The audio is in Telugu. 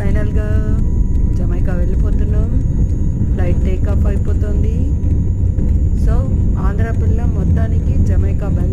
ఫైనల్గా జమైకా వెళ్ళిపోతున్నాం. ఫ్లైట్ టేక్ ఆఫ్ అయిపోతుంది. సో ఆంధ్ర పిల్ల మొత్తానికి జమైకా బెల్